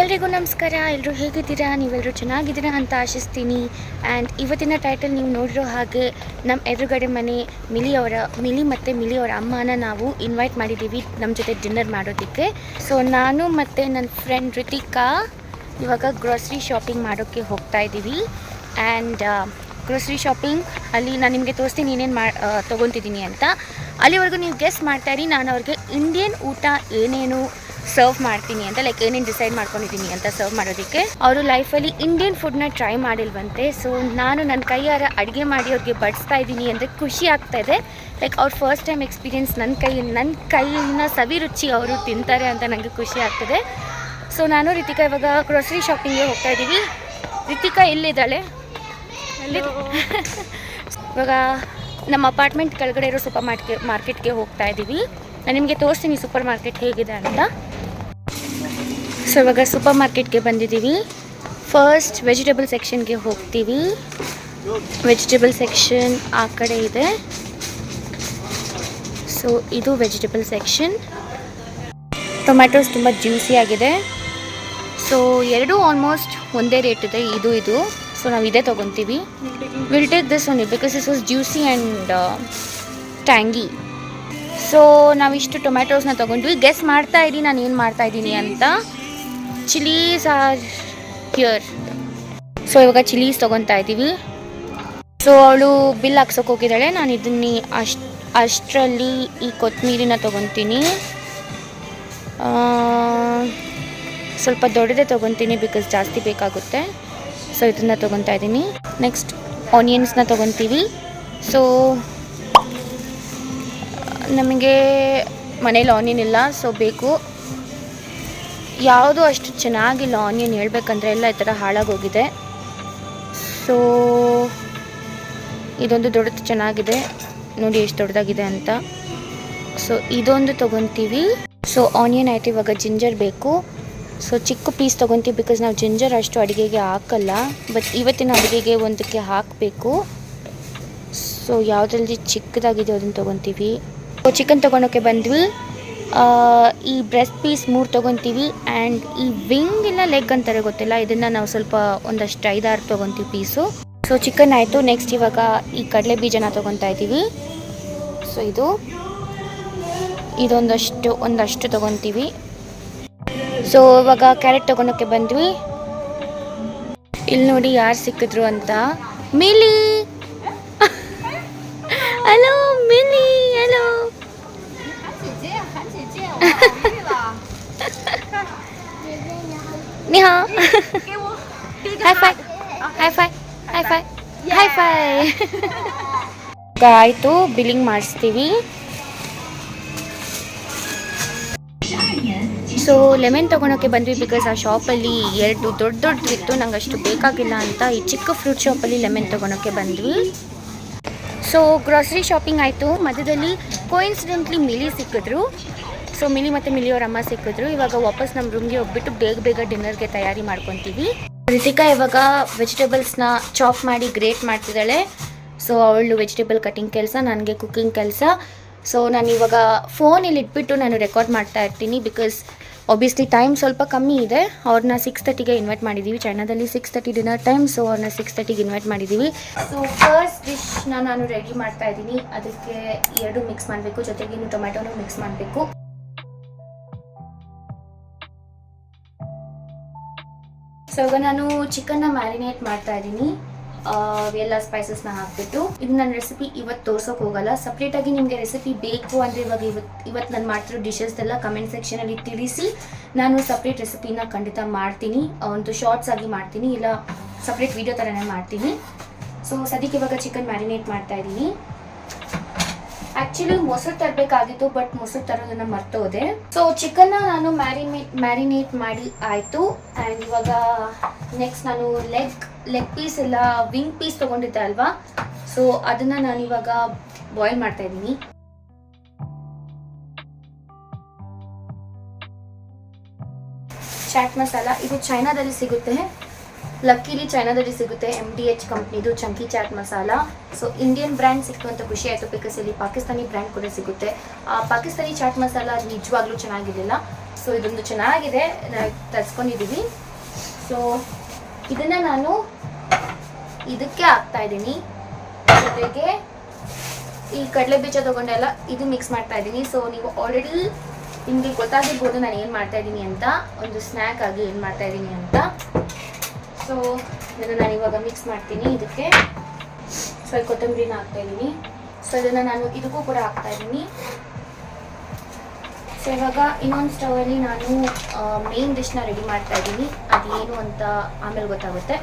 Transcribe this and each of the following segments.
ಎಲ್ರಿಗೂ ನಮಸ್ಕಾರ ಎಲ್ಲರೂ ಹೇಗಿದ್ದೀರಾ? ನೀವೆಲ್ಲರೂ ಚೆನ್ನಾಗಿದ್ದೀರಾ ಅಂತ ಆಶಿಸ್ತೀನಿ. ಆ್ಯಂಡ್ ಇವತ್ತಿನ ಟೈಟಲ್ ನೀವು ನೋಡಿರೋ ಹಾಗೆ ನಮ್ಮ ಎದುರುಗಡೆ ಮನೆ ಮಿಲಿ ಅವರ, ಮಿಲಿ ಮತ್ತು ಮಿಲಿ ಅವರ ಅಮ್ಮನ ನಾವು ಇನ್ವೈಟ್ ಮಾಡಿದ್ದೀವಿ ನಮ್ಮ ಜೊತೆ ಡಿನ್ನರ್ ಮಾಡೋದಕ್ಕೆ. ಸೊ ನಾನು ಮತ್ತು ನನ್ನ ಫ್ರೆಂಡ್ ರಿತಿಕಾ ಇವಾಗ ಗ್ರೋಸರಿ ಶಾಪಿಂಗ್ ಮಾಡೋಕ್ಕೆ ಹೋಗ್ತಾ ಇದ್ದೀವಿ. ಆ್ಯಂಡ್ ಗ್ರೋಸರಿ ಶಾಪಿಂಗ್ ಅಲ್ಲಿ ನಾನು ನಿಮಗೆ ತೋರಿಸ್ತೀನಿ ಏನೇನು ಮಾ ತೊಗೊತಿದ್ದೀನಿ ಅಂತ. ಅಲ್ಲಿವರೆಗೂ ನೀವು ಗೆಸ್ ಇರಿ ನಾನು ಅವ್ರಿಗೆ ಇಂಡಿಯನ್ ಊಟ ಏನೇನು ಸರ್ವ್ ಮಾಡ್ತೀನಿ ಅಂತ ಲೈಕ್ ಏನೇನು ಡಿಸೈಡ್ ಮಾಡ್ಕೊಂಡಿದ್ದೀನಿ ಅಂತ ಸರ್ವ್ ಮಾಡೋದಕ್ಕೆ. ಅವರು ಲೈಫಲ್ಲಿ ಇಂಡಿಯನ್ ಫುಡ್ನ ಟ್ರೈ ಮಾಡಿಲ್ವಂತೆ ಸೊ ನಾನು ನನ್ನ ಕೈಯಾರ ಅಡುಗೆ ಮಾಡಿ ಅವ್ರಿಗೆ ಬಡಿಸ್ತಾ ಇದ್ದೀನಿ ಅಂದರೆ ಖುಷಿ ಆಗ್ತಾ ಇದೆ. ಲೈಕ್ ಅವ್ರ ಫಸ್ಟ್ ಟೈಮ್ ಎಕ್ಸ್ಪೀರಿಯೆನ್ಸ್ ನನ್ನ ಕೈ ನನ್ನ ಕೈನ ಸವಿ ರುಚಿ ಅವರು ತಿಂತಾರೆ ಅಂತ ನನಗೆ ಖುಷಿ ಆಗ್ತದೆ. ಸೊ ನಾನು ರಿತಿಕಾ ಇವಾಗ ಗ್ರೋಸರಿ ಶಾಪಿಂಗ್ಗೆ ಹೋಗ್ತಾ ಇದ್ದೀವಿ. ರಿತಿಕಾ ಎಲ್ಲಿದ್ದಾಳೆ? ಇವಾಗ ನಮ್ಮ ಅಪಾರ್ಟ್ಮೆಂಟ್ ಕೆಳಗಡೆ ಇರೋ ಸೂಪರ್ ಮಾರ್ಕೆಟ್ ಮಾರ್ಕೆಟ್ಗೆ ಹೋಗ್ತಾ ಇದ್ದೀವಿ. ನಾನು ನಿಮಗೆ ತೋರಿಸ್ತೀನಿ ಸೂಪರ್ ಮಾರ್ಕೆಟ್ ಹೇಗಿದೆ ಅಂತ. ಸೊ ಇವಾಗ ಸೂಪರ್ ಮಾರ್ಕೆಟ್ಗೆ ಬಂದಿದ್ದೀವಿ. ಫಸ್ಟ್ ವೆಜಿಟೇಬಲ್ ಸೆಕ್ಷನ್ಗೆ ಹೋಗ್ತೀವಿ. ವೆಜಿಟೇಬಲ್ ಸೆಕ್ಷನ್ ಆ ಕಡೆ ಇದೆ. ಸೊ ಇದು ವೆಜಿಟೇಬಲ್ ಸೆಕ್ಷನ್ ಟೊಮ್ಯಾಟೋಸ್ ತುಂಬ ಜ್ಯೂಸಿ ಆಗಿದೆ. ಸೊ ಎರಡೂ ಆಲ್ಮೋಸ್ಟ್ ಒಂದೇ ರೇಟ್ ಇದೆ. ಇದು ಇದು. ಸೊ ನಾವು ಇದೇ ತೊಗೊತೀವಿ will take this one because is was juicy and tangy so ನಾವಿಷ್ಟು ಟೊಮ್ಯಾಟೋಸ್ನ ತೊಗೊಂಡ್ವಿ ಗೆಸ್ ಮಾಡ್ತಾ ಇದ್ದೀನಿ ನಾನು ಏನು ಮಾಡ್ತಾ ಇದ್ದೀನಿ ಅಂತ ಚಿಲೀಸ್ ಆರ್ ಹಿಯರ್ ಸೊ ಇವಾಗ ಚಿಲೀಸ್ ತೊಗೊತಾ ಇದ್ದೀವಿ. ಸೊ ಅವಳು ಬಿಲ್ ಹಾಕ್ಸೋಕೆ ಹೋಗಿದ್ದಾಳೆ. ನಾನು ಇದನ್ನ ಅಷ್ಟು ಅಷ್ಟರಲ್ಲಿ ಈ ಕೊತ್ತಂಬರಿನ ತೊಗೊತೀನಿ. ಸ್ವಲ್ಪ ದೊಡ್ಡದೇ ತೊಗೊತೀನಿ ಬಿಕಾಸ್ ಜಾಸ್ತಿ ಬೇಕಾಗುತ್ತೆ. ಸೊ ಇದನ್ನು ತೊಗೊತಾ ಇದ್ದೀನಿ. ನೆಕ್ಸ್ಟ್ ಆನಿಯನ್ಸ್ನ ತೊಗೊತೀವಿ ಸೊ ನಮಗೆ ಮನೇಲಿ ಆನಿಯನ್ ಇಲ್ಲ ಸೊ ಬೇಕು. ಯಾವುದು ಅಷ್ಟು ಚೆನ್ನಾಗಿಲ್ಲ ಆನಿಯನ್ ಹೇಳ್ಬೇಕಂದ್ರೆ ಎಲ್ಲ ಈ ಥರ ಹಾಳಾಗೋಗಿದೆ. ಸೊ ಇದೊಂದು ದೊಡ್ಡದು ಚೆನ್ನಾಗಿದೆ. ನೋಡಿ ಎಷ್ಟು ದೊಡ್ಡದಾಗಿದೆ ಅಂತ. ಸೊ ಇದೊಂದು ತೊಗೊತೀವಿ ಸೊ ಆನಿಯನ್ ಆಯ್ತು, ಇವಾಗ ಜಿಂಜರ್ ಬೇಕು. ಸೊ ಚಿಕ್ಕ ಪೀಸ್ ತೊಗೊತೀವಿ ಬಿಕಾಸ್ ನಾವು ಜಿಂಜರ್ ಅಷ್ಟು ಅಡುಗೆಗೆ ಹಾಕಲ್ಲ ಬಟ್ ಇವತ್ತಿನ ಅಡುಗೆಗೆ ಒಂದಕ್ಕೆ ಹಾಕಬೇಕು. ಸೊ ಯಾವುದ್ರಲ್ಲಿ ಚಿಕ್ಕದಾಗಿದೆ ಅದನ್ನು ತೊಗೊತೀವಿ. ಸೊ ಚಿಕನ್ ತೊಗೊಳೋಕ್ಕೆ ಬಂದ್ವಿ. ಈ ಬ್ರೆಸ್ಟ್ ಪೀಸ್ ಮೂರು ತೊಗೊತೀವಿ ಆ್ಯಂಡ್ ಈ ವಿಂಗ್ ಇಲ್ಲ ಲೆಗ್ ಅಂತಾರೆ ಗೊತ್ತಿಲ್ಲ, ಇದನ್ನು ನಾವು ಸ್ವಲ್ಪ ಒಂದಷ್ಟು ಐದಾರು ತೊಗೊತೀವಿ ಪೀಸು ಸೊ ಚಿಕನ್ ಆಯಿತು. ನೆಕ್ಸ್ಟ್ ಇವಾಗ ಈ ಕಡಲೆ ಬೀಜನ ತೊಗೊತಾ ಇದ್ದೀವಿ. ಸೊ ಇದು. ಇದೊಂದಷ್ಟು, ಒಂದಷ್ಟು ತೊಗೊತೀವಿ. ಸೊ ಇವಾಗ ಕ್ಯಾರೆಟ್ ತೊಗೊಂಡೋಕ್ಕೆ ಬಂದ್ವಿ. ಇಲ್ಲಿ ನೋಡಿ ಯಾರು ಸಿಕ್ಕಿದ್ರು ಅಂತ. Milli! Hello Mili! Hello Niha? High five high five high five high five ಆಯಿತು ಬಿಲ್ಲಿಂಗ್ ಮಾಡಿಸ್ತೀವಿ. ಸೊ ಲೆಮನ್ ತೊಗೊಳೋಕ್ಕೆ ಬಂದ್ವಿ ಬಿಕಾಸ್ ಆ ಶಾಪಲ್ಲಿ ಎರಡು ದೊಡ್ಡ ದೊಡ್ಡದಿತ್ತು ನಂಗೆ ಅಷ್ಟು ಬೇಕಾಗಿಲ್ಲ ಅಂತ ಈ ಚಿಕ್ಕ ಫ್ರೂಟ್ ಶಾಪಲ್ಲಿ ಲೆಮನ್ ತೊಗೊಳೋಕ್ಕೆ ಬಂದ್ವಿ. ಸೊ ಗ್ರಾಸರಿ ಶಾಪಿಂಗ್ ಆಯಿತು. ಮಧ್ಯದಲ್ಲಿ ಕೋಇನ್ಸಿಡೆಂಟ್ಲಿ ಮಿಲಿ ಸಿಕ್ಕಿದ್ರು. ಸೊ ಮಿಲಿ ಮತ್ತು ಮಿಲಿಯವ್ರ ಅಮ್ಮ ಸಿಕ್ಕಿದ್ರು. ಇವಾಗ ವಾಪಸ್ ನಮ್ಮ ರೂಮ್ಗೆ ಹೋಗ್ಬಿಟ್ಟು ಬೇಗ ಬೇಗ ಡಿನ್ನರ್ಗೆ ತಯಾರಿ ಮಾಡ್ಕೊತೀವಿ. ರಿತಿಕಾ ಇವಾಗ ವೆಜಿಟೇಬಲ್ಸ್ನ ಚಾಪ್ ಮಾಡಿ ಗ್ರೇಟ್ ಮಾಡ್ತಿದ್ದಾಳೆ. ಸೊ ಅವಳು ವೆಜಿಟೇಬಲ್ ಕಟಿಂಗ್ ಕೆಲಸ, ನನಗೆ ಕುಕ್ಕಿಂಗ್ ಕೆಲಸ. ಸೊ ನಾನು ಇವಾಗ ಫೋನಲ್ಲಿ ಇಟ್ಬಿಟ್ಟು ನಾನು ರೆಕಾರ್ಡ್ ಮಾಡ್ತಾ ಇರ್ತೀನಿ ಬಿಕಾಸ್ ಒಬ್ವಿಯಸ್ಲಿ ಟೈಮ್ ಸ್ವಲ್ಪ ಕಮ್ಮಿ ಇದೆ. ಅವ್ರನ್ನ ಸಿಕ್ಸ್ ತರ್ಟಿಗೆ ಇನ್ವೈಟ್ ಮಾಡಿದ್ದೀವಿ ಚೈನಾದಲ್ಲಿ six thirty dinner time so ಅವ್ರನ್ನ ಸಿಕ್ಸ್ ತರ್ಟಿಗೆ ಇನ್ವೈಟ್ ಮಾಡಿದ್ದೀವಿ ಸೊ ಫಸ್ಟ್ ಡಿಶ್ನ ನಾನು ರೆಡಿ ಮಾಡ್ತಾ ಇದ್ದೀನಿ. ಅದಕ್ಕೆ ಎರಡು ಮಿಕ್ಸ್ ಮಾಡಬೇಕು. ಜೊತೆಗೆ ಇನ್ನು ಟೊಮ್ಯಾಟೋನು ಮಿಕ್ಸ್ ಮಾಡಬೇಕು. ಸೊ ಇವಾಗ ನಾನು ಚಿಕನ್ನ ಮ್ಯಾರಿನೇಟ್ ಮಾಡ್ತಾ ಇದ್ದೀನಿ. ಎಲ್ಲ ಸ್ಪೈಸಸ್ನ ಹಾಕ್ಬಿಟ್ಟು ಇದು ನನ್ನ ರೆಸಿಪಿ ಇವತ್ತು ತೋರ್ಸೋಕೆ ಹೋಗಲ್ಲ. ಸಪ್ರೇಟಾಗಿ ನಿಮಗೆ ರೆಸಿಪಿ ಬೇಕು ಅಂದರೆ ಇವಾಗ ಇವತ್ತು ಇವತ್ತು ನಾನು ಮಾಡ್ತಿರೋ ಡಿಶಸ್ ಎಲ್ಲ ಕಮೆಂಟ್ ಸೆಕ್ಷನಲ್ಲಿ ತಿಳಿಸಿ. ನಾನು ಸಪ್ರೇಟ್ ರೆಸಿಪಿನ ಖಂಡಿತ ಮಾಡ್ತೀನಿ. ಒಂದು ಶಾರ್ಟ್ಸ್ ಆಗಿ ಮಾಡ್ತೀನಿ. ಇಲ್ಲ ಸಪ್ರೇಟ್ ವಿಡಿಯೋ ಥರನೇ ಮಾಡ್ತೀನಿ. ಸೊ ಸದ್ಯಕ್ಕೆ ಇವಾಗ ಚಿಕನ್ ಮ್ಯಾರಿನೇಟ್ ಮಾಡ್ತಾ ಇದ್ದೀನಿ. ಆಕ್ಚುಲಿ ಮೊಸರು ತರಬೇಕಾಗಿತ್ತು ಬಟ್ ಮೊಸರು ತರೋದನ್ನ ಮರ್ತೋದೆ. ಸೊ ಚಿಕನ್ ನಾನು ಮ್ಯಾರಿನೇಟ್ ಮ್ಯಾರಿನೇಟ್ ಮಾಡಿ ಆಯಿತು. ಅಂಡ್ ಇವಾಗ ನೆಕ್ಸ್ಟ್ ನಾನು ಲೆಗ್ ಲೆಗ್ ಪೀಸ್ ಎಲ್ಲ ವಿಂಗ್ ಪೀಸ್ ತಗೊಂಡಿದ್ದೆ ಅಲ್ವಾ? ಸೊ ಅದನ್ನ ನಾನು ಇವಾಗ ಬಾಯ್ಲ್ ಮಾಡ್ತಾ ಇದ್ದೀನಿ. ಚಾಟ್ ಮಸಾಲ ಇದು ಚೈನಾದಲ್ಲಿ ಸಿಗುತ್ತೆ. ಲಕ್ಕಿಲಿ ಚೈನಾದಲ್ಲಿ ಸಿಗುತ್ತೆ ಎಂ ಡಿ ಎಚ್ ಕಂಪ್ನಿದು chunky chaat masala. So Indian brand ಸಿಕ್ಕುವಂಥ ಖುಷಿ ಆಯಿತು ಬಿಕಾಸ್ ಇಲ್ಲಿ ಪಾಕಿಸ್ತಾನಿ ಬ್ರ್ಯಾಂಡ್ ಕೂಡ ಸಿಗುತ್ತೆ. ಆ ಪಾಕಿಸ್ತಾನಿ ಚಾಟ್ ಮಸಾಲ ನಿಜವಾಗ್ಲೂ ಚೆನ್ನಾಗಿರಲಿಲ್ಲ. ಸೊ ಇದೊಂದು ಚೆನ್ನಾಗಿದೆ. ತರಿಸ್ಕೊಂಡಿದ್ದೀವಿ ಸೊ ಇದನ್ನು ನಾನು ಇದಕ್ಕೆ ಹಾಕ್ತಾ ಇದ್ದೀನಿ. ಜೊತೆಗೆ ಈ ಕಡಲೆ ಬೀಜ ತೊಗೊಂಡೆಲ್ಲ ಇದು ಮಿಕ್ಸ್ ಮಾಡ್ತಾ ಇದ್ದೀನಿ. ಸೊ ನೀವು ಆಲ್ರೆಡಿ ನಿಮಗೆ ಗೊತ್ತಾಗಿರ್ಬೋದು ನಾನು ಏನು ಮಾಡ್ತಾ ಇದ್ದೀನಿ ಅಂತ. ಒಂದು ಸ್ನ್ಯಾಕ್ ಆಗಿ ಏನು ಮಾಡ್ತಾ ಇದ್ದೀನಿ ಅಂತ. ಸೊ ಇದನ್ನು ನಾನು ಇವಾಗ ಮಿಕ್ಸ್ ಮಾಡ್ತೀನಿ. ಇದಕ್ಕೆ ಸ್ವಲ್ಪ ಕೊತ್ತಂಬರಿನ ಹಾಕ್ತಾ ಇದ್ದೀನಿ ಸೊ ಇದನ್ನು ನಾನು ಇದಕ್ಕೂ ಕೂಡ ಹಾಕ್ತಾ ಇದ್ದೀನಿ ಸೊ ಇವಾಗ ಇನ್ನೊಂದು ಸ್ಟವಲ್ಲಿ ನಾನು ಮೇನ್ ಡಿಶ್ನ ರೆಡಿ ಮಾಡ್ತಾ ಇದ್ದೀನಿ ಅದೇನು ಅಂತ ಆಮೇಲೆ ಗೊತ್ತಾಗುತ್ತೆ.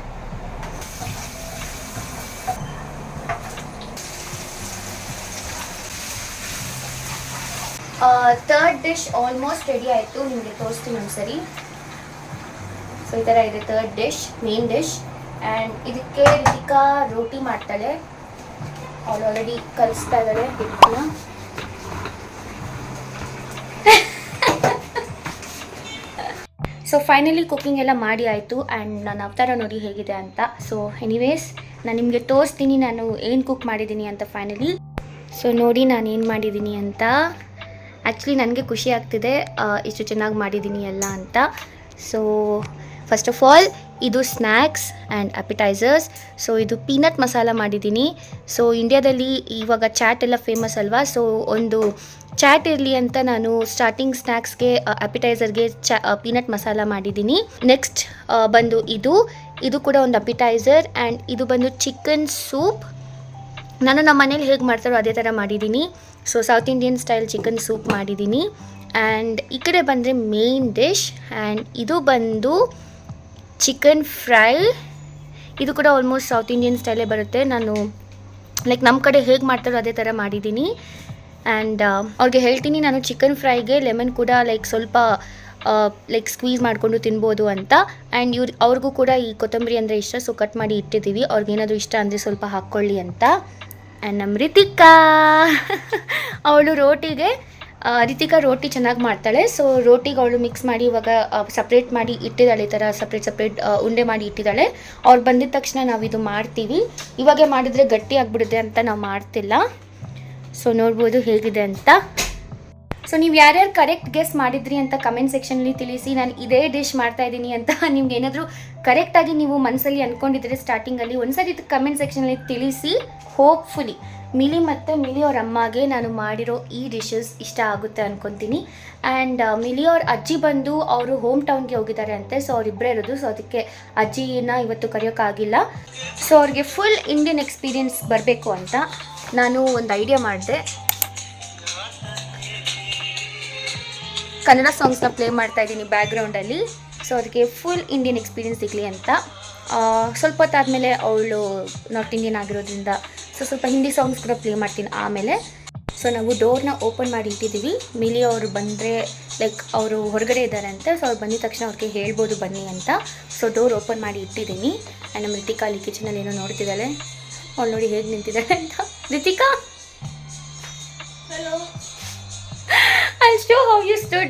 ಥರ್ಡ್ ಡಿಶ್ ಆಲ್ಮೋಸ್ಟ್ ರೆಡಿ ಆಯಿತು. ನಿಮಗೆ ತೋರಿಸ್ತೀನಿ ಒಂದ್ಸರಿ. ಸೊ ಈ ಥರ ಇದೆ. Third dish main dish and ಇದಕ್ಕೆ ರಿತಿಕಾ ರೋಟಿ ಮಾಡ್ತಾಳೆ. ಅವಳು ಆಲ್ರೆಡಿ ಕಲಿಸ್ತಾ ಇದ್ದಾಳೆ ಹಿಟ್ಟನ್ನ ಸೊ ಫೈನಲಿ ಕುಕ್ಕಿಂಗ್ ಎಲ್ಲ ಮಾಡಿ ಆಯಿತು. ಆ್ಯಂಡ್ ನನ್ನ ಅವತಾರ ನೋಡಿ ಹೇಗಿದೆ ಅಂತ. ಸೊ ಎನಿವೇಸ್ ನಾನು ನಿಮಗೆ ತೋರಿಸ್ತೀನಿ ನಾನು ಏನು ಕುಕ್ ಮಾಡಿದ್ದೀನಿ ಅಂತ ಫೈನಲಿ ಸೊ ನೋಡಿ ನಾನು ಏನು ಮಾಡಿದ್ದೀನಿ ಅಂತ. ಆ್ಯಕ್ಚುಲಿ ನನಗೆ ಖುಷಿ ಆಗ್ತಿದೆ ಇಷ್ಟು ಚೆನ್ನಾಗಿ ಮಾಡಿದ್ದೀನಿ ಎಲ್ಲ ಅಂತ. ಸೊ ಫಸ್ಟ್ ಆಫ್ ಆಲ್ ಇದು ಸ್ನ್ಯಾಕ್ಸ್ ಆ್ಯಂಡ್ ಅಪಿಟೈಸರ್ಸ್ ಸೊ ಇದು ಪೀನಟ್ ಮಸಾಲ ಮಾಡಿದ್ದೀನಿ. ಸೊ ಇಂಡ್ಯಾದಲ್ಲಿ ಇವಾಗ ಚಾಟ್ ಎಲ್ಲ ಫೇಮಸ್ ಅಲ್ವಾ? ಸೊ ಒಂದು ಚಾಟ್ ಇರಲಿ ಅಂತ ನಾನು ಸ್ಟಾರ್ಟಿಂಗ್ ಸ್ನ್ಯಾಕ್ಸ್ಗೆ ಅಪಿಟೈಸರ್ಗೆ ಚಾ ಪೀನಟ್ ಮಸಾಲ ಮಾಡಿದ್ದೀನಿ. ನೆಕ್ಸ್ಟ್ ಬಂದು ಇದು. ಇದು ಕೂಡ ಒಂದು ಅಪಿಟೈಸರ್ ಆ್ಯಂಡ್ ಇದು ಬಂದು ಚಿಕನ್ ಸೂಪ್ ನಾನು ನಮ್ಮ ಮನೇಲಿ ಹೇಗೆ ಮಾಡ್ತಾರೋ ಅದೇ ಥರ ಮಾಡಿದ್ದೀನಿ. So south Indian style chicken soup ಮಾಡಿದ್ದೀನಿ. ಆ್ಯಂಡ್ ಈ ಕಡೆ ಬಂದರೆ ಮೇನ್ ಡಿಶ್ ಆ್ಯಂಡ್ ಇದು ಬಂದು ಚಿಕನ್ ಫ್ರೈ. ಇದು ಕೂಡ ಆಲ್ಮೋಸ್ಟ್ ಸೌತ್ ಇಂಡಿಯನ್ ಸ್ಟೈಲೇ ಬರುತ್ತೆ. ನಾನು ಲೈಕ್ ನಮ್ಮ ಕಡೆ ಹೇಗೆ ಮಾಡ್ತಾರೋ ಅದೇ ಥರ ಮಾಡಿದ್ದೀನಿ. ಆ್ಯಂಡ್ ಅವ್ರಿಗೆ ಹೇಳ್ತೀನಿ, ನಾನು ಚಿಕನ್ ಫ್ರೈಗೆ ಲೆಮನ್ ಕೂಡ ಲೈಕ್ ಸ್ವಲ್ಪ ಲೈಕ್ ಸ್ಕ್ವೀಸ್ ಮಾಡಿಕೊಂಡು ತಿನ್ಬೋದು ಅಂತ. ಆ್ಯಂಡ್ ಇವ್ರು, ಅವ್ರಿಗೂ ಕೂಡ ಈ ಕೊತ್ತಂಬರಿ ಅಂದರೆ ಇಷ್ಟ ಸೊ ಕಟ್ ಮಾಡಿ ಇಟ್ಟಿದ್ದೀವಿ. ಅವ್ರಿಗೇನಾದರೂ ಇಷ್ಟ ಅಂದರೆ ಸ್ವಲ್ಪ ಹಾಕ್ಕೊಳ್ಳಿ ಅಂತ. ಆ್ಯಂಡ್ ನಮ್ಮ ಅವಳು ರೋಟಿಗೆ ರಿತಿಕಾ ರೋಟಿ ಚೆನ್ನಾಗಿ ಮಾಡ್ತಾಳೆ. ಸೊ ರೋಟಿಗೆ ಅವಳು ಮಿಕ್ಸ್ ಮಾಡಿ ಇವಾಗ ಸಪ್ರೇಟ್ ಮಾಡಿ ಇಟ್ಟಿದ್ದಾಳೆ ಈ ಥರ ಸಪ್ರೇಟ್ ಸಪ್ರೇಟ್ ಉಂಡೆ ಮಾಡಿ ಇಟ್ಟಿದ್ದಾಳೆ. ಅವ್ರು ಬಂದಿದ ತಕ್ಷಣ ನಾವು ಇದು ಮಾಡ್ತೀವಿ. ಇವಾಗೆ ಮಾಡಿದರೆ ಗಟ್ಟಿ ಆಗಿಬಿಡುತ್ತೆ ಅಂತ ನಾವು ಮಾಡ್ತಿಲ್ಲ. ಸೊ ನೋಡ್ಬೋದು ಹೇಗಿದೆ ಅಂತ. ಸೊ ನೀವು ಯಾರ್ಯಾರು ಕರೆಕ್ಟ್ ಗೆಸ್ ಮಾಡಿದ್ರಿ ಅಂತ ಕಮೆಂಟ್ ಸೆಕ್ಷನಲ್ಲಿ ತಿಳಿಸಿ. ನಾನು ಇದೇ ಡಿಶ್ ಮಾಡ್ತಾ ಇದ್ದೀನಿ ಅಂತ ನಿಮ್ಗೆ ಏನಾದರೂ ಕರೆಕ್ಟಾಗಿ ನೀವು ಮನಸ್ಸಲ್ಲಿ ಅಂದ್ಕೊಂಡಿದ್ರೆ ಸ್ಟಾರ್ಟಿಂಗಲ್ಲಿ ಒಂದ್ಸರಿ ಕಮೆಂಟ್ ಸೆಕ್ಷನಲ್ಲಿ ತಿಳಿಸಿ ಹೋಪ್ಫುಲಿ ಮಿಲಿ ಮತ್ತು ಮಿಲಿ ಅಮ್ಮಗೆ ನಾನು ಮಾಡಿರೋ ಈ ಡಿಶಸ್ ಇಷ್ಟ ಆಗುತ್ತೆ ಅಂದ್ಕೊತೀನಿ ಆ್ಯಂಡ್ ಮಿಲಿ ಅವ್ರ ಅಜ್ಜಿ ಬಂದು ಅವರು ಹೋಮ್ ಟೌನ್ಗೆ ಹೋಗಿದ್ದಾರೆ ಅಂತೆ. ಸೊ ಅವರಿಬ್ಬರೇ ಇರೋದು. ಸೊ ಅದಕ್ಕೆ ಅಜ್ಜಿನ ಇವತ್ತು ಕರೆಯೋಕ್ಕಾಗಿಲ್ಲ ಸೊ ಅವ್ರಿಗೆ ಫುಲ್ ಇಂಡಿಯನ್ ಎಕ್ಸ್ಪೀರಿಯನ್ಸ್ ಬರಬೇಕು ಅಂತ ನಾನು ಒಂದು ಐಡಿಯಾ ಮಾಡಿದೆ. ಕನ್ನಡ ಸಾಂಗ್ಸ್ನ ಪ್ಲೇ ಮಾಡ್ತಾ ಇದ್ದೀನಿ ಬ್ಯಾಕ್ಗ್ರೌಂಡಲ್ಲಿ ಸೊ ಅದಕ್ಕೆ ಫುಲ್ ಇಂಡಿಯನ್ ಎಕ್ಸ್ಪೀರಿಯನ್ಸ್ ಸಿಗಲಿ ಅಂತ. ಸ್ವಲ್ಪ ಹೊತ್ತಾದಮೇಲೆ ಅವಳು ನಾರ್ತ್ ಇಂಡಿಯನ್ ಆಗಿರೋದ್ರಿಂದ ಸೊ ಸ್ವಲ್ಪ ಹಿಂದಿ ಸಾಂಗ್ಸ್ ಕೂಡ ಪ್ಲೇ ಮಾಡ್ತೀನಿ ಆಮೇಲೆ ಸೊ ನಾವು ಡೋರ್ನ ಓಪನ್ ಮಾಡಿ ಇಟ್ಟಿದ್ದೀವಿ ಮಿಲಿ ಅವರು ಬಂದರೆ ಲೈಕ್ ಅವರು ಹೊರಗಡೆ ಇದ್ದಾರೆ ಅಂತ ಸೊ ಅವ್ರು ಬಂದಿದ ತಕ್ಷಣ ಅವ್ರಿಗೆ ಹೇಳ್ಬೋದು ಬನ್ನಿ ಅಂತ ಸೊ ಡೋರ್ ಓಪನ್ ಮಾಡಿ ಇಟ್ಟಿದ್ದೀನಿ ಆ್ಯಂಡ್ ನಮ್ಮ ರಿತಿಕಾ ಅಲ್ಲಿ ಕಿಚನಲ್ಲಿ ಏನೋ ನೋಡ್ತಿದ್ದಾಳೆ ಅವ್ಳು ನೋಡಿ ಹೇಗೆ ನಿಂತಿದ್ದಾಳೆ ಅಂತ Ritika hello I how you you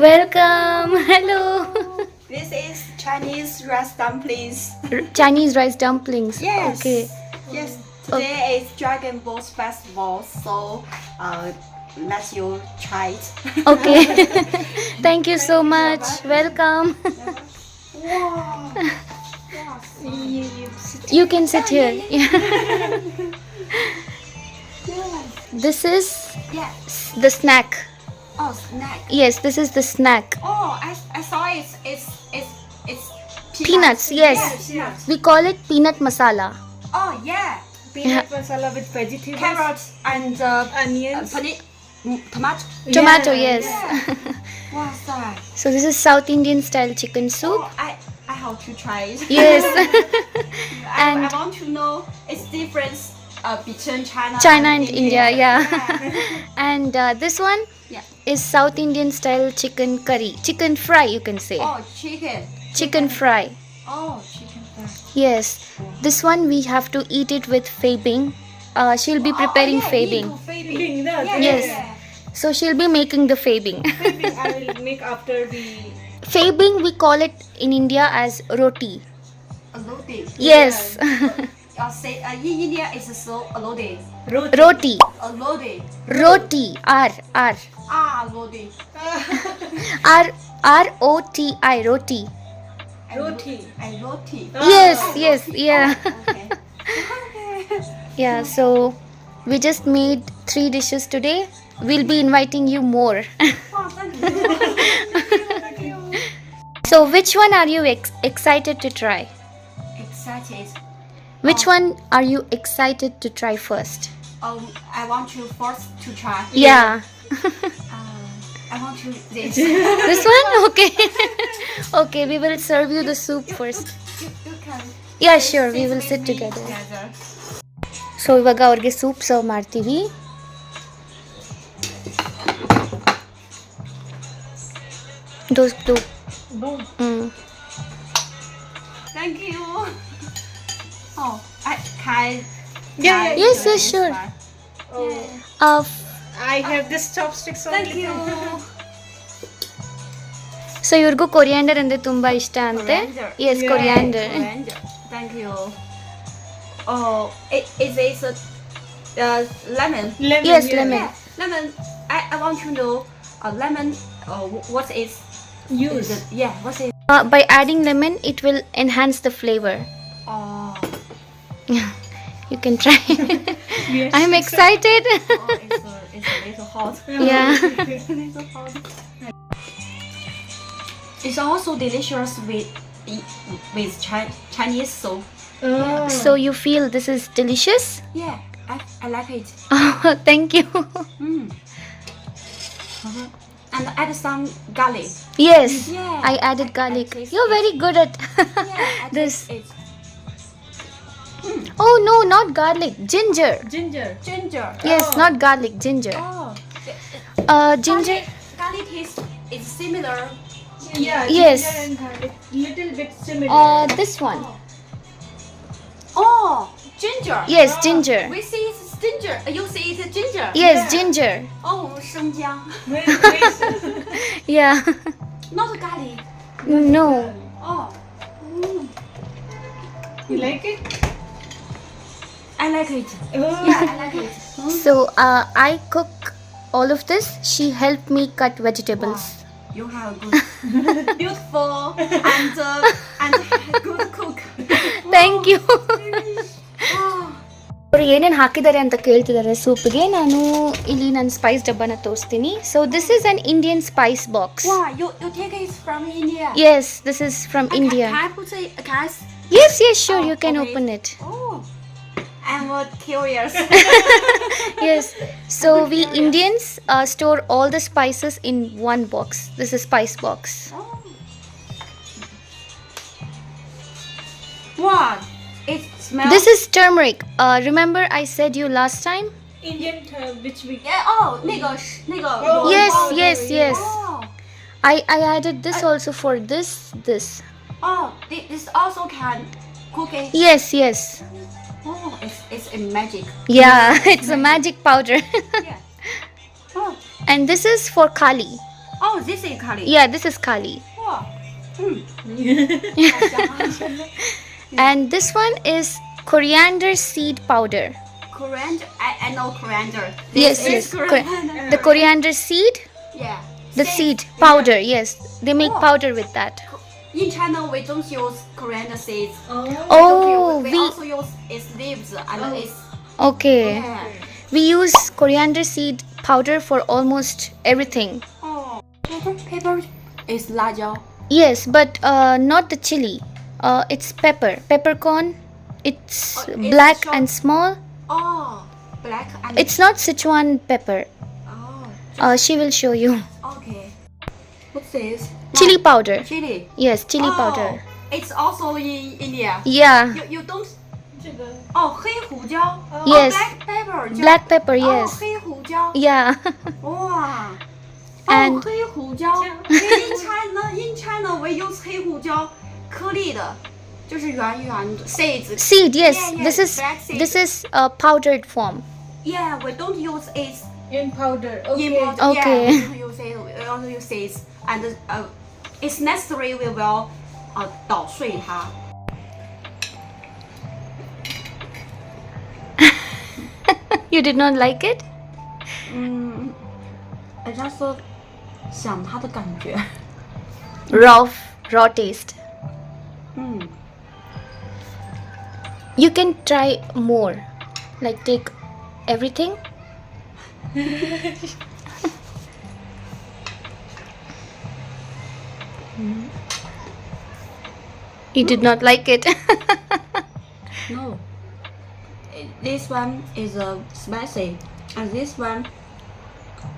Welcome. Welcome This is Chinese rice dumplings. Chinese rice dumplings. Yes. Okay. Yes. Today is Dragon Boat Festival, so uh, let you try it. Okay. Thank you so much. Welcome. Wow. You. you sit- You can sit here. Yeah. This is Yes. the snack. Oh, snack. Yes, this is the snack. Oh, I, I saw it. It's it's it's Peanuts, yes. peanuts. We call it peanut masala. Oh yeah. peanut masala with vegetables, Carrots and uh, uh, onions. pani- mm, tomato. Tomato, Yeah. yes. What's that? So this is South Indian style chicken soup. Oh, I I have to try it. Yes. I, And- I want to know its difference uh, between China, China and India, yeah. yeah. and uh, this one Yeah. is South Indian style chicken curry. Chicken fry, you can say. oh, chicken. Chicken fry. Oh, chicken fry. Yes. This one we have to eat it with fabing. Uh, she'll be preparing oh, yeah, fabing. fabing. Fabing, Yeah, Yes. yeah. So she'll be making the fabing. Fabing I will make after the Fabing, we call it in India as roti. Alode. Yes, Uh, say uh, in India it's so alode. roti. Alode. Roti. R. R. Ah, alode. R. R. O. T. I. Roti. Roti. And roti. Yes, yes, yeah. Okay. Yeah, so we just made three dishes today. We'll be inviting you more. Wow, thank you. so, which one are you ex- excited to try? Excited. Which one are you excited to try first? Um, I want you first to try. Yeah. I want you this. this one? Okay. okay, we will serve you the soup first. you, you can. Yeah, sure, we sit will with sit me together. together. So ಇವಾಗ ಅವ್ರಿಗೆ soup serve ಮಾಡ್ತೀವಿ those two Boom. ಹ್ಞೂ Thank you. Oh, I can. Yeah, yeah, try Yes, this yes, sure. one? Oh, Uh, I have this chopsticks only. Thank you. So ಇವ್ರಿಗೂ coriander ಅಂದರೆ ತುಂಬ ಇಷ್ಟ ಅಂತೆ Coriander. Yes Yeah. Coriander Coriander. Thank you. Oh, it, is this a uh, lemon? Lemon. Yes, yeah. lemon. Yeah, lemon. I, I want to know uh, lemon. Uh, wh- what is Use. the, yeah? What is? By adding lemon it will enhance the flavour Oh, you can try Yes. I am excited oh little hot. Yeah. it's also delicious with with Chinese soup. Oh. So you feel this is delicious? Yeah, I, I like it. Oh, thank you. Mm. Uh-huh. And add some garlic. Yes. Yeah, I added garlic. I You're very good at yeah, this. It. Oh no, not garlic, ginger. Ginger. Ginger. Yes, Oh. not garlic, ginger. Oh, Uh, ginger. Garlic, garlic is is similar. Yeah. Yes. Ginger and garlic. Little bit similar. Uh, this one. Oh, ginger. Yes, Oh. ginger. We see it's ginger. You see it's ginger. Yes, Yeah. ginger. Oh, 生姜. Very nice. Yeah. Not garlic. no. Oh. Mm. you like it? I like it. Oh. Yeah, I like it. So uh, I cook all of this. She helped me cut vegetables. You have good, beautiful and uh, and good cook. Thank you. Oh. ಅವರು ಏನೇನು ಹಾಕಿದ್ದಾರೆ ಅಂತ ಕೇಳ್ತಿದ್ದಾರೆ ಸೂಪ್ಗೆ ನಾನು ಇಲ್ಲಿ ನನ್ನ spice ಡಬ್ಬನ ತೋರಿಸ್ತೀನಿ so this is an Indian spice box Wow, you, you take it from India. Yes this is from Uh, India Can, can I put it? Can I? s- yes yes sure Oh, you can okay. Open it Oh, I'm uh, curious. yes so we indians uh, store all the spices in one box this is spice box oh. What? It smells. this is turmeric uh, remember i said you last time Indian term which we Yeah. Oh, 那个是那个。 Oh, yes wow, yes there we yes Oh. i i added this also for this this Oh, thi- this also can cook it. yes yes Oh, it's it's a magic. yeah it's a magic powder Yeah. Oh. and this is for kali Oh, this is Kali. yeah this is kali Wow. Hmm. and this one is coriander seed powder Coriander. I, I know coriander. yes This yes is cor- coriander. the coriander seed Yeah. the Same. seed powder yes they make Oh. powder with that In China, we don't use coriander seeds. Oh. Oh, we, we also use its leaves and Oh. its okay yeah. we use coriander seed powder for almost everything Oh, pepper, pepper is lajao. yes but uh, not the chili uh, it's pepper peppercorn it's, Oh, it's black short- and small Oh, black and it's not sichuan pepper oh, uh, she will show you okay. What's this? chili powder Chili. yes chili oh, powder It's also in India. yeah You you don't 这个 oh 黑胡椒。 Yes. Oh, black pepper. 叫 black pepper 哦 yes 黑胡椒。 yeah 哇。 And- 哦，黑胡椒。In China, in China we use 黑胡椒，颗粒的，就是圆圆的 seeds。 seed yes Yeah, this yeah, is black seed. this is a powdered form Yeah, we don't use it in powder. in Okay. water. Okay. Yeah, we don't use it. We also use seeds and uh, it's necessary we will 呃捣碎它。 You did not like it? 嗯，人家说想它的感觉。 Raw, raw taste. 嗯， You can try more. Like take everything. you did not like it. no. This one is uh, spicy, and this one,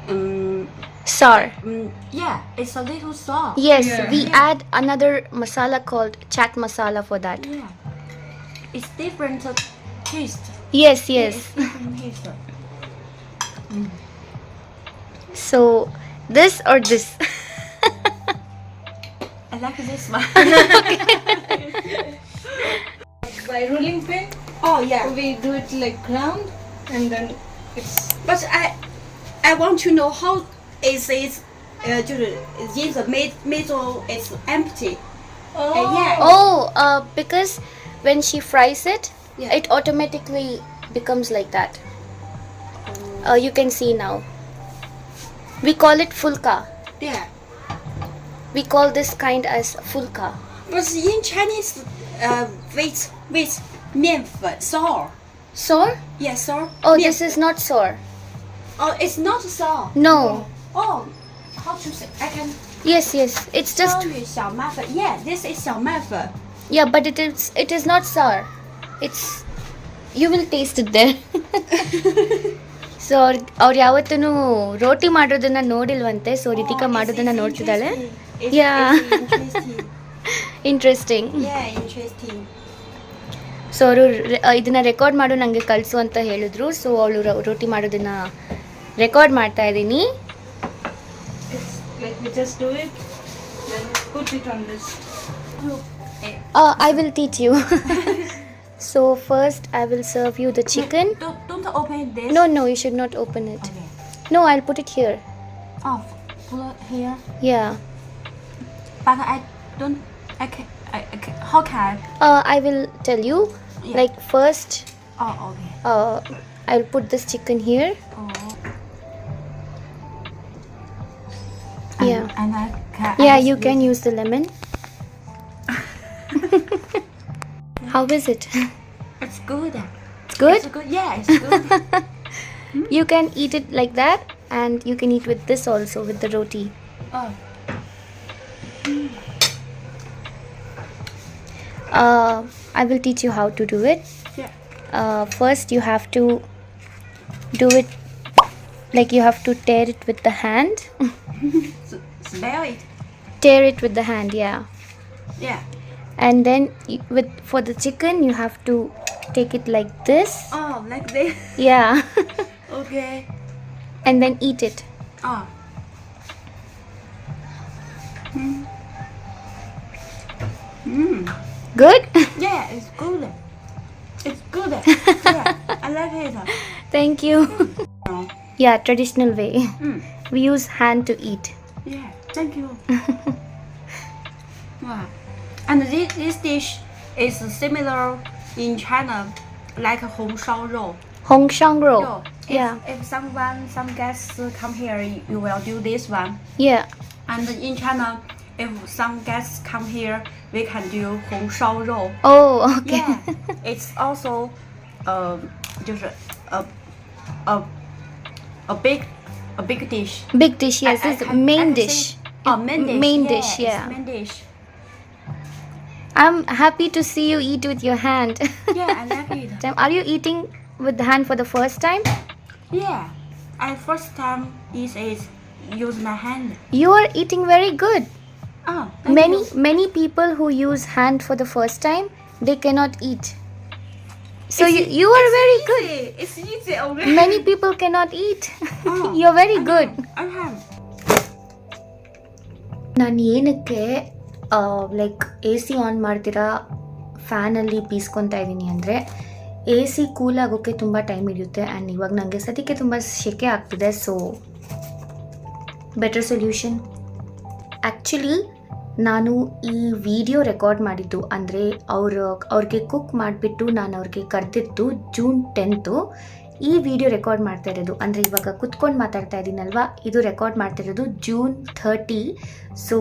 um, Sour. um, yeah, it's a little sour. Yes, Yeah. we add another masala called chat masala for that. Yeah. It's different uh, taste. Yes, yes. It's different taste. So, this or this? I like this one. By rolling pin, oh yeah. we do it like ground and then it's But I, I want to know how is it, 呃，就是 in the mid middle it's empty. oh, yeah. Oh, uh, because when she fries it, Yeah. it automatically becomes like that. Uh, you can see now. We call it fulka. Yeah. We call this kind as fulka. But in Chinese, uh, with with 面粉 sour. Sour? Yeah, sour. Oh, 面 this is not sour. Oh, it's not sour. No. Oh, how to say? I can Yes, yes. It's just 教育小麦粉. Yeah, this is 小麦粉. yeah, but it is it is not sour. It's you will taste it there. So ಅವ್ರ ಅವ್ರು ಯಾವತ್ತೂ ರೋಟಿ ಮಾಡೋದನ್ನ ನೋಡಿಲ್ವಂತೆ so Ritika ಮಾಡೋದನ್ನ ನೋಡ್ತಿದ್ದಾಳೆ It's, Yeah. it's interesting. Interesting yeah, interesting. So ಅವರು ಇದನ್ನ record ಮಾಡು ನನಗೆ ಕಳಿಸು ಅಂತ ಹೇಳಿದ್ರು ಸೊ ಅವಳು ರೊಟ್ಟಿ ಮಾಡೋದನ್ನ ರೆಕಾರ್ಡ್ ಮಾಡ್ತಾ ಇದ್ದೀನಿ it's like we just do it, then put it on this. I will teach you so first I will serve you the chicken Don't don't open this. No no you should not open it Okay. No I put it here Oh, put here. Yeah but I don't. I can. I, I can, how can? I? Uh, I will tell you. Yeah. Like first, Oh, okay. uh, I'll put this chicken here. Oh. Yeah. And I can. I Yeah, you can use- the lemon. How is it? It's good. It's It's good. good. Yeah, it's good. You can eat it like that, and you can eat with this also with the roti. oh, Uh, I will teach you how to do it. Yeah. Uh, first, you have to do it like you have to tear it with the hand. Smell it. tear it with the hand, yeah. Yeah. And then with for the chicken, you have to take it like this. Oh, like this. Yeah. Okay. and then eat it. Oh. Mm. Mm. Good? Yeah, it's good. It's good. yeah, I like it. Thank you. Yeah, traditional way. Mm. We use hand to eat. Yeah, thank you. wow. And this, this dish is similar in China, like Hong Shao Rou. Hong Shang Ro. Yo, if, Yeah. if someone, some guests come here, you will do this one. Yeah. And in China, if some guests come here, we can do Hong Shao Rou. Oh, okay. Yeah, it's also, um, 就是 a, a, a big, a big dish. Big dish, yes. I- I This is can- I main can dish. say- Oh, main dish. Main yeah, dish, it's yeah. Main dish. I'm happy to see you eat with your hand. Yeah, I like it. Are you eating with the hand for the first time? Yeah, I first time eat it use my hand. You are eating very good. Oh, Many know. many people who use hand for the first time, they cannot eat. So you, you are very good. Easy. It's easy already. Many people cannot eat. Oh, You're very good. I have. ನಾನು ಏನಕ್ಕೆ like A C on ಮಾಡ್ತೀರಾ ಫ್ಯಾನಲ್ಲಿ ಬೀಸ್ಕೊತಾ ಇದ್ದೀನಿ ಅಂದರೆ A C cool ಆಗೋಕ್ಕೆ ತುಂಬ time ಹಿಡಿಯುತ್ತೆ and ಇವಾಗ ನನಗೆ ಸದ್ಯಕ್ಕೆ ತುಂಬ ಸೆಕೆ ಆಗ್ತಿದೆ ಸೊ ಬೆಟರ್ ಸೊಲ್ಯೂಷನ್ ಆ್ಯಕ್ಚುಲಿ ನಾನು ಈ ವಿಡಿಯೋ ರೆಕಾರ್ಡ್ ಮಾಡಿದ್ದು ಅಂದರೆ ಅವ್ರ, ಅವ್ರಿಗೆ ಕುಕ್ ಮಾಡಿಬಿಟ್ಟು ನಾನು ಅವ್ರಿಗೆ ಕರೆದಿದ್ದು ಜೂನ್ ಟೆಂತು ಈ ವಿಡಿಯೋ ರೆಕಾರ್ಡ್ ಮಾಡ್ತಾ ಇರೋದು. ಅಂದರೆ ಇವಾಗ ಕುತ್ಕೊಂಡು ಮಾತಾಡ್ತಾ ಇದ್ದೀನಲ್ವಾ ಇದು ರೆಕಾರ್ಡ್ ಮಾಡ್ತಿರೋದು ಜೂನ್ ಥರ್ಟಿ ಸೊ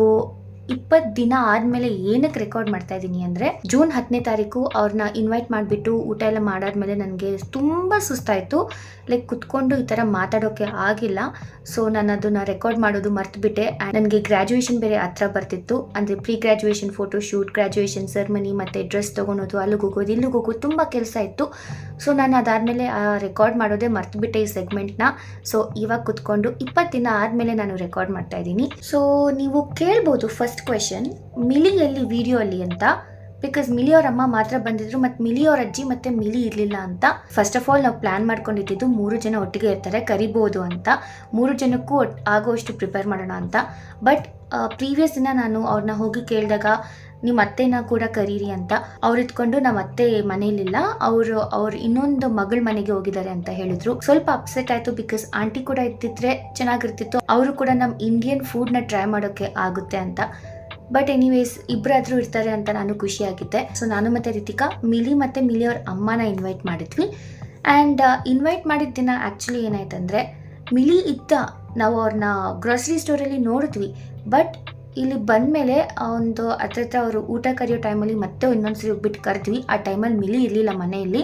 ಇಪ್ಪತ್ತು ದಿನ ಆದಮೇಲೆ ಏನಕ್ಕೆ ರೆಕಾರ್ಡ್ ಮಾಡ್ತಾ ಇದ್ದೀನಿ ಅಂದರೆ ಜೂನ್ ಹತ್ತನೇ ತಾರೀಕು ಅವ್ರನ್ನ ಇನ್ವೈಟ್ ಮಾಡಿಬಿಟ್ಟು ಊಟ ಎಲ್ಲ ಮಾಡಾದ್ಮೇಲೆ ನನಗೆ ತುಂಬ ಸುಸ್ತಾಯಿತು. ಲೈಕ್ ಕುತ್ಕೊಂಡು ಈ ಥರ ಮಾತಾಡೋಕ್ಕೆ ಆಗಿಲ್ಲ. ಸೊ ನಾನು ಅದನ್ನು ರೆಕಾರ್ಡ್ ಮಾಡೋದು ಮರ್ತುಬಿಟ್ಟೆ ನನಗೆ ಗ್ರ್ಯಾಜುಯೇಷನ್ ಬೇರೆ ಹತ್ರ ಬರ್ತಿತ್ತು. ಅಂದರೆ pre graduation photo shoot graduation ceremony ಮತ್ತು ಡ್ರೆಸ್ ತೊಗೊಳೋದು ಅಲ್ಲಿಗೆ ಹೋಗೋದು, ಇಲ್ಲಿಗೆ ಹೋಗೋದು ತುಂಬ ಕೆಲಸ ಇತ್ತು. ಸೊ ನಾನು ಅದಾದಮೇಲೆ ರೆಕಾರ್ಡ್ ಮಾಡೋದೇ ಮರ್ತುಬಿಟ್ಟೆ ಈ ಸೆಗ್ಮೆಂಟ್ನ ಸೊ ಇವಾಗ ಕುತ್ಕೊಂಡು ಇಪ್ಪತ್ತು ದಿನ ಆದಮೇಲೆ ನಾನು ರೆಕಾರ್ಡ್ ಮಾಡ್ತಾ ಇದ್ದೀನಿ. ಸೊ ನೀವು ಕೇಳ್ಬೋದು ಫಸ್ಟ್ ಕ್ವೆಶನ್ ಮಿಲಿಯಲ್ಲಿ ವಿಡಿಯೋ ಅಲ್ಲಿ ಅಂತ. ಬಿಕಾಸ್ ಮಿಲಿ ಅಮ್ಮ ಮಾತ್ರ ಬಂದಿದ್ರು, ಮತ್ತು ಮಿಲಿ ಅವ್ರ ಅಜ್ಜಿ ಮತ್ತು ಮಿಲಿ ಇರಲಿಲ್ಲ ಅಂತ. ಫಸ್ಟ್ ಆಫ್ ಆಲ್ ನಾವು ಪ್ಲ್ಯಾನ್ ಮಾಡ್ಕೊಂಡಿದ್ದು ಮೂರು ಜನ ಒಟ್ಟಿಗೆ ಇರ್ತಾರೆ, ಕರಿಬೋದು ಅಂತ. ಮೂರು ಜನಕ್ಕೂ ಆಗೋ ಆಗೋಷ್ಟು ಪ್ರಿಪೇರ್ ಮಾಡೋಣ ಅಂತ. ಬಟ್ ಪ್ರೀವಿಯಸ್ ದಿನ ನಾನು ಅವ್ರನ್ನ ಹೋಗಿ ಕೇಳಿದಾಗ ನಿಮ್ಮ ಅತ್ತೆನ ಕೂಡ ಕರೀರಿ ಅಂತ ಅವ್ರು ಇದ್ಕೊಂಡು ನಮ್ಮ ಅತ್ತೆ ಮನೇಲಿಲ್ಲ. ಅವರು, ಅವ್ರ ಇನ್ನೊಂದು ಮಗಳ ಮನೆಗೆ ಹೋಗಿದ್ದಾರೆ ಅಂತ ಹೇಳಿದ್ರು. ಸ್ವಲ್ಪ ಅಪ್ಸೆಟ್ ಆಯ್ತು ಬಿಕಾಸ್ ಆಂಟಿ ಕೂಡ ಇದ್ದಿದ್ರೆ ಚೆನ್ನಾಗಿರ್ತಿತ್ತು. ಅವರು ಕೂಡ ನಮ್ಮ ಇಂಡಿಯನ್ ಫುಡ್ನ ಟ್ರೈ ಮಾಡೋಕ್ಕೆ ಆಗುತ್ತೆ ಅಂತ. ಬಟ್ ಎನಿವೇಸ್ ಇಬ್ಬರಾದರೂ ಇರ್ತಾರೆ ಅಂತ ನಾನು ಖುಷಿಯಾಗಿದ್ದೆ. ಸೊ ನಾನು ಮತ್ತೆ ರಿತಿಕಾ, ಮಿಲಿ ಮತ್ತೆ ಮಿಲಿ ಅವ್ರ ಅಮ್ಮನ ಇನ್ವೈಟ್ ಮಾಡಿದ್ವಿ. ಆ್ಯಂಡ್ ಇನ್ವೈಟ್ ಮಾಡಿದ ದಿನ ಆ್ಯಕ್ಚುಲಿ ಏನಾಯ್ತಂದರೆ, ಮಿಲಿ ಇದ್ದ ನಾವು ಅವ್ರನ್ನ ಗ್ರೋಸರಿ ಸ್ಟೋರಲ್ಲಿ ನೋಡಿದ್ವಿ. ಬಟ್ ಇಲ್ಲಿ ಬಂದಮೇಲೆ ಒಂದು ಹತ್ರ ಅವರು ಊಟ ಕರೆಯೋ ಟೈಮಲ್ಲಿ ಮತ್ತೆ ಇನ್ನೊಂದ್ಸರಿ ಹೋಗ್ಬಿಟ್ಟು ಕರೆದ್ವಿ. ಆ ಟೈಮಲ್ಲಿ ಮಿಲಿ ಇರಲಿಲ್ಲ ಮನೆಯಲ್ಲಿ.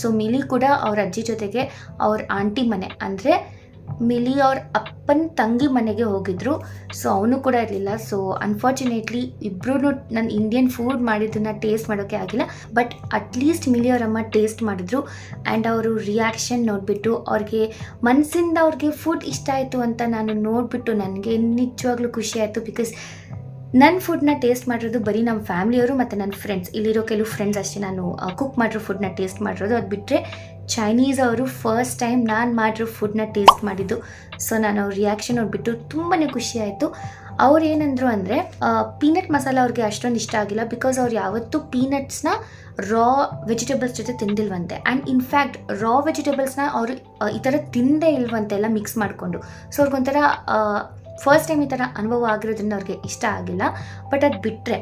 ಸೊ ಮಿಲಿ ಕೂಡ ಅವ್ರ ಅಜ್ಜಿ ಜೊತೆಗೆ ಅವ್ರ ಆಂಟಿ ಮನೆ. ಅಂದರೆ ಮಿಲಿ ಅವ್ರ ಅಪ್ಪನ ತಂಗಿ ಮನೆಗೆ ಹೋಗಿದ್ರು. ಸೊ ಅವನು ಕೂಡ ಇರಲಿಲ್ಲ. ಸೊ ಅನ್ಫಾರ್ಚುನೇಟ್ಲಿ ಇಬ್ಬರೂ ನನ್ನ ಇಂಡಿಯನ್ ಫುಡ್ ಮಾಡಿದ್ದನ್ನು ಟೇಸ್ಟ್ ಮಾಡೋಕ್ಕೆ ಆಗಿಲ್ಲ. ಬಟ್ ಅಟ್ಲೀಸ್ಟ್ ಮಿಲಿ ಅವರಮ್ಮ ಟೇಸ್ಟ್ ಮಾಡಿದ್ರು. ಆ್ಯಂಡ್ ಅವರು ರಿಯಾಕ್ಷನ್ ನೋಡಿಬಿಟ್ಟು ಅವ್ರಿಗೆ ಮನಸ್ಸಿಂದ ಅವ್ರಿಗೆ ಫುಡ್ ಇಷ್ಟ ಆಯಿತು ಅಂತ ನಾನು ನೋಡಿಬಿಟ್ಟು ನನಗೆ ನಿಜವಾಗ್ಲೂ ಖುಷಿ ಆಯಿತು ಬಿಕಾಸ್ ನನ್ನ ಫುಡ್ನ ಟೇಸ್ಟ್ ಮಾಡಿರೋದು ಬರೀ ನಮ್ಮ ಫ್ಯಾಮಿಲಿಯವರು ಮತ್ತು ನನ್ನ ಫ್ರೆಂಡ್ಸ್ ಇಲ್ಲಿರೋ ಕೆಲವು ಫ್ರೆಂಡ್ಸ್ ಅಷ್ಟೇ ನಾನು ಕುಕ್ ಮಾಡಿರೋ ಫುಡ್ನ ಟೇಸ್ಟ್ ಮಾಡಿರೋದು. ಅದು ಬಿಟ್ಟರೆ ಚೈನೀಸ್ ಅವರು ಫಸ್ಟ್ ಟೈಮ್ ನಾನು ಮಾಡಿರೋ ಫುಡ್ನ ಟೇಸ್ಟ್ ಮಾಡಿದ್ದು. ಸೊ ನಾನು ಅವ್ರ ರಿಯಾಕ್ಷನ್ ನೋಡಿಬಿಟ್ಟು ತುಂಬಾ ಖುಷಿ ಆಯಿತು. ಅವ್ರು ಏನಂದ್ರು ಅಂದರೆ ಪೀನಟ್ ಮಸಾಲ ಅವ್ರಿಗೆ ಅಷ್ಟೊಂದು ಇಷ್ಟ ಆಗಿಲ್ಲ ಬಿಕಾಸ್ ಅವ್ರು ಯಾವತ್ತೂ ಪೀನಟ್ಸ್ನ ರಾ ವೆಜಿಟೇಬಲ್ಸ್ ಜೊತೆ ತಿಂದಿಲ್ವಂತೆ. ಆ್ಯಂಡ್ ಇನ್ಫ್ಯಾಕ್ಟ್ ರಾ ವೆಜಿಟೇಬಲ್ಸ್ನ ಅವರು ಈ ಥರ ತಿಂದೇ ಇಲ್ವಂತೆ ಎಲ್ಲ ಮಿಕ್ಸ್ ಮಾಡಿಕೊಂಡು. ಸೊ ಅವ್ರಿಗೊಂಥರ ಫಸ್ಟ್ ಟೈಮ್ ಈ ಥರ ಅನುಭವ ಆಗಿರೋದ್ರಿಂದ ಅವ್ರಿಗೆ ಇಷ್ಟ ಆಗಿಲ್ಲ. ಬಟ್ ಅದು ಬಿಟ್ಟರೆ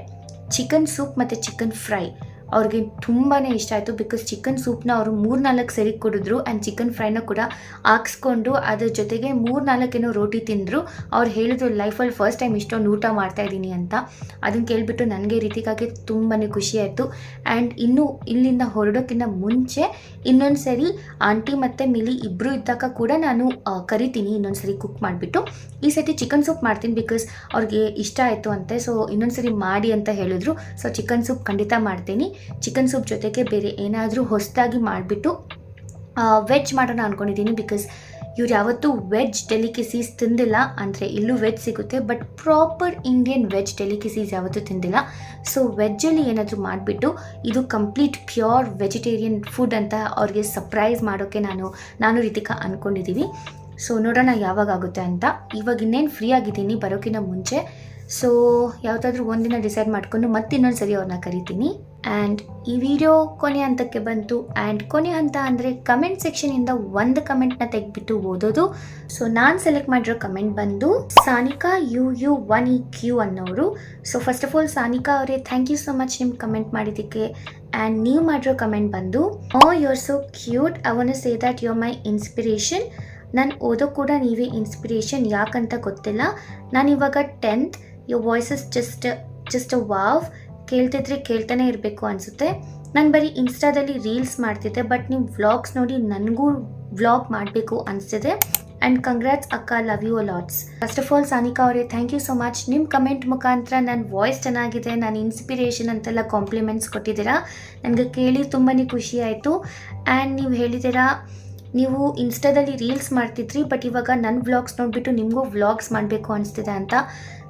ಚಿಕನ್ ಸೂಪ್ ಮತ್ತು ಚಿಕನ್ ಫ್ರೈ ಅವ್ರಿಗೆ ತುಂಬಾ ಇಷ್ಟ ಆಯಿತು ಬಿಕಾಸ್ ಚಿಕನ್ ಸೂಪ್ನ ಅವರು ಮೂರು ನಾಲ್ಕು ಸರಿ ಕುಡಿದ್ರು ಆ್ಯಂಡ್ ಚಿಕನ್ ಫ್ರೈನ ಕೂಡ ಹಾಕ್ಸ್ಕೊಂಡು ಅದ್ರ ಜೊತೆಗೆ ಮೂರು ನಾಲ್ಕೇನೋ ರೋಟಿ ತಿಂದರು. ಅವ್ರು ಹೇಳಿದ್ರು ಲೈಫಲ್ಲಿ ಫಸ್ಟ್ ಟೈಮ್ ಇಷ್ಟೊಂದು ಊಟ ಮಾಡ್ತಾ ಇದ್ದೀನಿ ಅಂತ. ಅದನ್ನು ಕೇಳಿಬಿಟ್ಟು ನನಗೆ ರೀತಿಗಾಗಿ ತುಂಬಾ ಖುಷಿ ಆಯಿತು. ಆ್ಯಂಡ್ ಇನ್ನೂ ಇಲ್ಲಿಂದ ಹೊರಡೋಕ್ಕಿಂತ ಮುಂಚೆ ಇನ್ನೊಂದು ಸರಿ ಆಂಟಿ ಮತ್ತು ಮಿಲಿ ಇಬ್ಬರು ಇದ್ದಾಗ ಕೂಡ ನಾನು ಕರಿತೀನಿ, ಇನ್ನೊಂದು ಸರಿ ಕುಕ್ ಮಾಡಿಬಿಟ್ಟು. ಈ ಸತಿ ಚಿಕನ್ ಸೂಪ್ ಮಾಡ್ತೀನಿ ಬಿಕಾಸ್ ಅವ್ರಿಗೆ ಇಷ್ಟ ಆಯಿತು ಅಂತೆ. ಸೊ ಇನ್ನೊಂದು ಸರಿ ಮಾಡಿ ಅಂತ ಹೇಳಿದ್ರು. ಸೊ ಚಿಕನ್ ಸೂಪ್ ಖಂಡಿತ ಮಾಡ್ತೀನಿ. ಚಿಕನ್ ಸೂಪ್ ಜೊತೆಗೆ ಬೇರೆ ಏನಾದರೂ ಹೊಸದಾಗಿ ಮಾಡಿಬಿಟ್ಟು ವೆಜ್ ಮಾಡೋಣ ಅಂದ್ಕೊಂಡಿದ್ದೀನಿ ಬಿಕಾಸ್ ಇವ್ರು ಯಾವತ್ತೂ ವೆಜ್ ಡೆಲಿಕಸೀಸ್ ತಿಂದಿಲ್ಲ ಅಂದರೆ ಇಲ್ಲೂ ವೆಜ್ ಸಿಗುತ್ತೆ but proper Indian veg delicacies ಯಾವತ್ತೂ ತಿಂದಿಲ್ಲ. ಸೊ ವೆಜ್ಜಲ್ಲಿ ಏನಾದರೂ ಮಾಡಿಬಿಟ್ಟು ಇದು ಕಂಪ್ಲೀಟ್ ಪ್ಯೂರ್ ವೆಜಿಟೇರಿಯನ್ ಫುಡ್ ಅಂತ ಅವ್ರಿಗೆ ಸರ್ಪ್ರೈಸ್ ಮಾಡೋಕ್ಕೆ ನಾನು ನಾನು ರೀತಿಕ ಅಂದ್ಕೊಂಡಿದ್ದೀವಿ ಸೊ ನೋಡೋಣ ಯಾವಾಗ ಆಗುತ್ತೆ ಅಂತ. ಇವಾಗ ಇನ್ನೇನು ಫ್ರೀ ಆಗಿದ್ದೀನಿ ಬರೋಕ್ಕಿಂತ ಮುಂಚೆ. ಸೊ ಯಾವುದಾದ್ರೂ ಒಂದಿನ ಡಿಸೈಡ್ ಮಾಡಿಕೊಂಡು ಮತ್ತೆ ಇನ್ನೊಂದು ಸರಿ ಅವ್ರನ್ನ ಕರಿತೀನಿ. ಆ್ಯಂಡ್ ಈ ವಿಡಿಯೋ ಕೊನೆ ಹಂತಕ್ಕೆ ಬಂತು. ಆ್ಯಂಡ್ ಕೊನೆ ಹಂತ ಅಂದರೆ ಕಮೆಂಟ್ ಸೆಕ್ಷನಿಂದ ಒಂದು ಕಮೆಂಟ್ನ ತೆಗೆದ್ಬಿಟ್ಟು ಓದೋದು. ಸೊ ನಾನು ಸೆಲೆಕ್ಟ್ ಮಾಡಿರೋ ಕಮೆಂಟ್ ಬಂದು Sanika U U one E Q ಅನ್ನೋರು. So first of all Sanika ಅವರೇ ಥ್ಯಾಂಕ್ ಯು ಸೊ ಮಚ್ ನಿಮ್ಮ ಕಮೆಂಟ್ ಮಾಡಿದ್ದಕ್ಕೆ. ಆ್ಯಂಡ್ ನೀವು ಮಾಡಿರೋ ಕಮೆಂಟ್ ಬಂದು ಓ you are so cute I wanna say that you are my inspiration ನಾನು ಓದೋ ಕೂಡ ನೀವೇ ಇನ್ಸ್ಪಿರೇಷನ್ ಯಾಕಂತ ಗೊತ್ತಿಲ್ಲ. ನಾನು ಇವಾಗ tenth your voices just just uh wow ಕೇಳ್ತಿದ್ರೆ ಕೇಳ್ತಾನೆ ಇರಬೇಕು ಅನಿಸುತ್ತೆ. ನಾನು ಬರೀ ಇನ್ಸ್ಟಾದಲ್ಲಿ ರೀಲ್ಸ್ ಮಾಡ್ತಿದ್ದೆ ಬಟ್ ನೀವು ವ್ಲಾಗ್ಸ್ ನೋಡಿ ನನಗೂ ವ್ಲಾಗ್ ಮಾಡಬೇಕು ಅನಿಸ್ತಿದೆ. ಆ್ಯಂಡ್ ಕಂಗ್ರಾಟ್ಸ್ ಅಕ್ಕ love you lots first of all Sanika ಅವರೇ ಥ್ಯಾಂಕ್ ಯು ಸೊ ಮಚ್ ನಿಮ್ಮ ಕಮೆಂಟ್ ಮುಖಾಂತರ ನನ್ನ ವಾಯ್ಸ್ ಚೆನ್ನಾಗಿದೆ, ನಾನು ಇನ್ಸ್ಪಿರೇಷನ್ ಅಂತೆಲ್ಲ ಕಾಂಪ್ಲಿಮೆಂಟ್ಸ್ ಕೊಟ್ಟಿದ್ದೀರಾ. ನನಗೆ ಕೇಳಿ ತುಂಬಾ ಖುಷಿ ಆಯಿತು. ಆ್ಯಂಡ್ ನೀವು ಹೇಳಿದ್ದೀರಾ, ನೀವು ಇನ್ಸ್ಟಾದಲ್ಲಿ ರೀಲ್ಸ್ ಮಾಡ್ತಿದ್ರಿ ಬಟ್ ಇವಾಗ ನನ್ನ ವ್ಲಾಗ್ಸ್ ನೋಡಿಬಿಟ್ಟು ನಿಮಗೂ ವ್ಲಾಗ್ಸ್ ಮಾಡಬೇಕು ಅನಿಸ್ತಿದೆ ಅಂತ.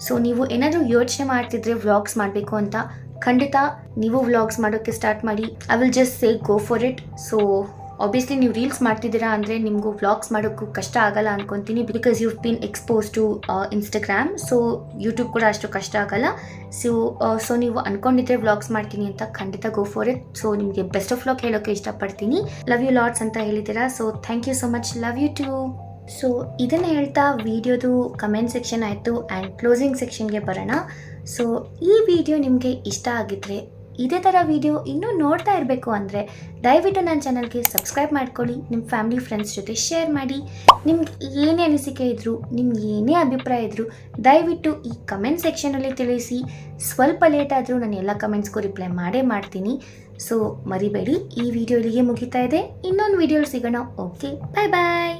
ಸೊ ನೀವು ಏನಾದರೂ ಯೋಚನೆ ಮಾಡ್ತಿದ್ರೆ ವ್ಲಾಗ್ಸ್ ಮಾಡಬೇಕು ಅಂತ, ಖಂಡಿತ ನೀವು ವ್ಲಾಗ್ಸ್ ಮಾಡೋಕ್ಕೆ ಸ್ಟಾರ್ಟ್ ಮಾಡಿ. I will just say go for it so obviously ನೀವು ರೀಲ್ಸ್ ಮಾಡ್ತಿದ್ದೀರಾ ಅಂದರೆ ನಿಮಗೂ ವ್ಲಾಗ್ಸ್ ಮಾಡೋಕ್ಕೂ ಕಷ್ಟ ಆಗಲ್ಲ ಅನ್ಕೊತೀನಿ because you been expose to Instagram so YouTube ಕೂಡ ಅಷ್ಟು ಕಷ್ಟ ಆಗಲ್ಲ. ಸೊ ಸೊ ನೀವು ಅನ್ಕೊಂಡಿದ್ರೆ ವ್ಲಾಗ್ಸ್ ಮಾಡ್ತೀನಿ ಅಂತ ಖಂಡಿತ ಗೋ ಫಾರ್ ಇಟ್ ಸೊ ನಿಮಗೆ ಬೆಸ್ಟ್ ಆಫ್ ಲಾಕ್ ಹೇಳೋಕ್ಕೆ ಇಷ್ಟಪಡ್ತೀನಿ. ಲವ್ ಯು ಲಾಟ್ಸ್ ಅಂತ ಹೇಳಿದ್ದೀರಾ. So thank you so much love you too so ಇದನ್ನು ಹೇಳ್ತಾ ವಿಡಿಯೋದು ಕಮೆಂಟ್ ಸೆಕ್ಷನ್ ಆಯಿತು ಆ್ಯಂಡ್ ಕ್ಲೋಸಿಂಗ್ ಸೆಕ್ಷನ್ಗೆ ಬರೋಣ. ಸೊ ಈ ವಿಡಿಯೋ ನಿಮಗೆ ಇಷ್ಟ ಆಗಿದ್ರೆ ಇದೇ ಥರ ವಿಡಿಯೋ ಇನ್ನೂ ನೋಡ್ತಾ ಇರಬೇಕು ಅಂದರೆ ದಯವಿಟ್ಟು ನನ್ನ ಚಾನಲ್ಗೆ ಸಬ್ಸ್ಕ್ರೈಬ್ ಮಾಡ್ಕೊಳ್ಳಿ ನಿಮ್ಮ ಫ್ಯಾಮಿಲಿ ಫ್ರೆಂಡ್ಸ್ ಜೊತೆ ಶೇರ್ ಮಾಡಿ. ನಿಮ್ಗೆ ಏನೇ ಅನಿಸಿಕೆ ಇದ್ದರೂ ನಿಮ್ಗೆ ಏನೇ ಅಭಿಪ್ರಾಯ ಇದ್ದರೂ ದಯವಿಟ್ಟು ಈ ಕಮೆಂಟ್ ಸೆಕ್ಷನಲ್ಲಿ ತಿಳಿಸಿ. ಸ್ವಲ್ಪ ಲೇಟ್ ಆದರೂ ನಾನು ಎಲ್ಲ ಕಮೆಂಟ್ಸ್ಗೂ ರಿಪ್ಲೈ ಮಾಡೇ ಮಾಡ್ತೀನಿ. ಸೊ ಮರಿಬೇಡಿ, ಈ ವಿಡಿಯೋ ಇಲ್ಲಿಗೆ ಮುಗಿತಾ ಇದೆ. ಇನ್ನೊಂದು ವಿಡಿಯೋ ಸಿಗೋಣ. ಓಕೆ ಬಾಯ್ ಬಾಯ್